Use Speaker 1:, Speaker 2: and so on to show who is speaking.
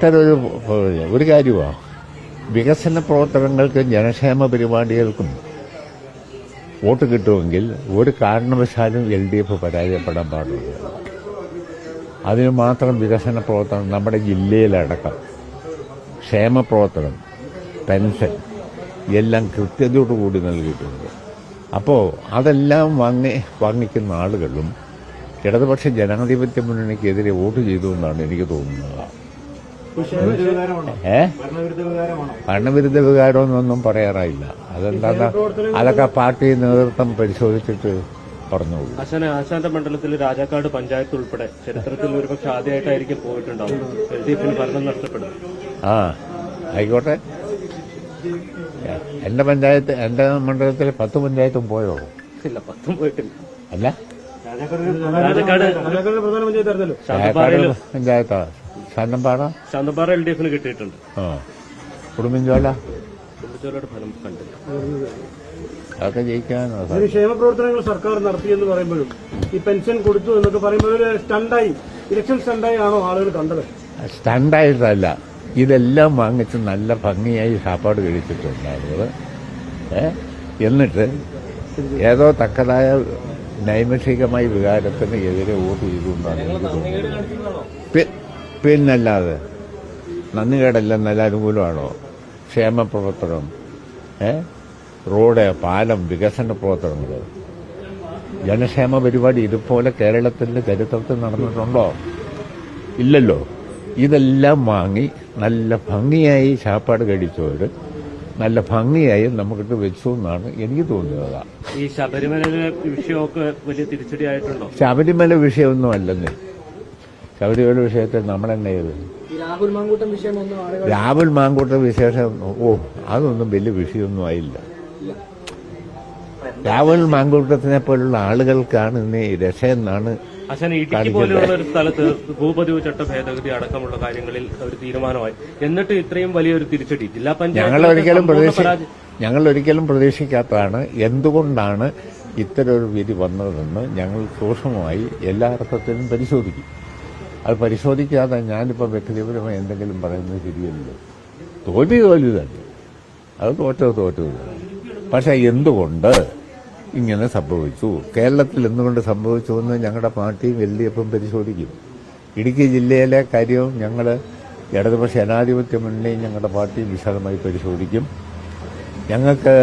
Speaker 1: ഇത്തരൊരു ഒരു കാര്യമാണ് വികസന പ്രവർത്തനങ്ങൾക്കും ജനക്ഷേമ പരിപാടികൾക്കും വോട്ട് കിട്ടുമെങ്കിൽ ഒരു കാരണവശാലും എൽ ഡി എഫ് പരാജയപ്പെടാൻ പാടില്ല. അതിന് മാത്രം വികസന പ്രവർത്തനം നമ്മുടെ ജില്ലയിലടക്കം. ക്ഷേമ പ്രവർത്തനം പെൻഷൻ എല്ലാം കൃത്യതയോടുകൂടി നൽകിയിട്ടുണ്ട്. അപ്പോൾ അതെല്ലാം വാങ്ങി വാങ്ങിക്കുന്ന ആളുകളും ഇടതുപക്ഷ ജനാധിപത്യ മുന്നണിക്കെതിരെ വോട്ട് ചെയ്തു എന്നാണ് എനിക്ക് തോന്നുന്നത്. ഏ? ഭരണവിരുദ്ധ വികാരമെന്നൊന്നും പറയാറായില്ല. അതെന്താ അതൊക്കെ പാർട്ടി നേതൃത്വം പരിശോധിച്ചിട്ട് പറഞ്ഞോളൂ.
Speaker 2: ആശാന ആശാന്റെ മണ്ഡലത്തിൽ രാജാക്കാട് പഞ്ചായത്ത് ഉൾപ്പെടെ ചരിത്രത്തിൽ ഒരുപക്ഷെ ആദ്യമായിട്ടായിരിക്കും പോയിട്ടുണ്ടാവും എൽ ഡി എഫിന് ഭരണം നഷ്ടപ്പെടും
Speaker 1: ആ ആയിക്കോട്ടെ. എന്റെ പഞ്ചായത്ത് എന്റെ മണ്ഡലത്തിൽ പത്ത് പഞ്ചായത്തും പോയോ?
Speaker 2: ഇല്ല പത്തും പോയിട്ടില്ല.
Speaker 1: അല്ല?
Speaker 2: രാജാക്കാട്
Speaker 3: പ്രധാന
Speaker 1: ശാന്തമ്പാറ
Speaker 2: ശാന്തപാറ എൽ ഡി എഫിന് കിട്ടിയിട്ടുണ്ട്.
Speaker 1: ആ. കുടുംബിഞ്ചോല?
Speaker 2: ഫലം കണ്ടില്ല.
Speaker 1: അതൊക്കെ ജയിക്കാനോ
Speaker 3: ഇതിന് ക്ഷേമ പ്രവർത്തനങ്ങൾ സർക്കാർ നടത്തിയെന്ന് പറയുമ്പോഴും ഈ പെൻഷൻ കൊടുത്തു എന്നൊക്കെ പറയുമ്പോൾ ഒരു സ്റ്റണ്ടായി ഇലക്ഷൻ സ്റ്റണ്ടായി ആണോ ആളുകൾ കണ്ടത്?
Speaker 1: സ്റ്റണ്ടായിട്ടല്ല ഇതെല്ലാം വാങ്ങിച്ച് നല്ല ഭംഗിയായി സാപ്പാട് കഴിച്ചിട്ടുണ്ട് ആളുകൾ എന്നിട്ട് ഏതോ തക്കതായ നൈമിഷികമായ വികാരത്തിന് എതിരെ വോട്ട് ചെയ്തു എന്നാണ് പിന്നല്ലാതെ നന്ദികേടല്ല നല്ല അനുകൂലമാണോ ക്ഷേമ പ്രവർത്തനം ഏ? റോഡ് പാലം വികസന പ്രവർത്തനങ്ങൾ. ജനക്ഷേമ പരിപാടി ഇതുപോലെ കേരളത്തിന്റെ ചരിത്രത്തിൽ നടന്നിട്ടുണ്ടോ? ഇല്ലല്ലോ. ഇതെല്ലാം വാങ്ങി നല്ല ഭംഗിയായി ചാപ്പാട് കഴിച്ചവർ നല്ല ഭംഗിയായി നമുക്കിട്ട് വെച്ചു എന്നാണ് എനിക്ക് തോന്നുന്നത്.
Speaker 2: ഈ ശബരിമല വിഷയമൊക്കെ വലിയ തിരിച്ചടിയായിട്ടുണ്ടോ?
Speaker 1: ശബരിമല വിഷയമൊന്നും അല്ലെന്ന്. ശബരിമല വിഷയത്തിൽ നമ്മളെന്നെ ചെയ്ത്
Speaker 3: രാഹുൽ മാങ്കൂട്ടം വിഷയം ആളുകൾ
Speaker 1: രാഹുൽ മാങ്കൂട്ട വിശേഷം ഓ അതൊന്നും വലിയ വിഷയമൊന്നും ആയില്ല. രാഹുൽ മാങ്കൂട്ടത്തിനെ പോലുള്ള ആളുകൾക്കാണ് ഇന്ന് ഈ രക്ഷയെന്നാണ്
Speaker 2: അച്ഛൻ ഇടുക്കി പോലെയുള്ള ഒരു സ്ഥലത്ത് ഭൂപതിവ് ചട്ട ഭേദഗതി അടക്കമുള്ള കാര്യങ്ങളിൽ ഒരു തീരുമാനമായി. എന്നിട്ട് ഇത്രയും വലിയൊരു തിരിച്ചടി. ജില്ലാ
Speaker 1: ഞങ്ങൾ ഒരിക്കലും. ഞങ്ങൾ ഒരിക്കലും പ്രതീക്ഷിക്കാത്തതാണ് എന്തുകൊണ്ടാണ് ഇത്തരം ഒരു വിധി വന്നതെന്ന് ഞങ്ങൾ സൂക്ഷ്മമായി എല്ലാ അർത്ഥത്തിലും പരിശോധിക്കും. അത് പരിശോധിക്കാതെ ഞാനിപ്പോൾ വ്യക്തിപരമായി എന്തെങ്കിലും പറയുന്നത് ശരിയല്ലോ? തോൽവി തോൽവി തന്നെ അത് തോറ്റത് തോറ്റത് പക്ഷെ എന്തുകൊണ്ട് ഇങ്ങനെ സംഭവിച്ചു? കേരളത്തിൽ എന്തുകൊണ്ട് സംഭവിച്ചു എന്ന് ഞങ്ങളുടെ പാർട്ടിയും എൽ ഡി എഫും പരിശോധിക്കും. ഇടുക്കി ജില്ലയിലെ കാര്യവും ഞങ്ങൾ ഇടതുപക്ഷ ജനാധിപത്യ മുന്നണിയും ഞങ്ങളുടെ പാർട്ടിയും വിശദമായി പരിശോധിക്കും. ഞങ്ങൾക്ക്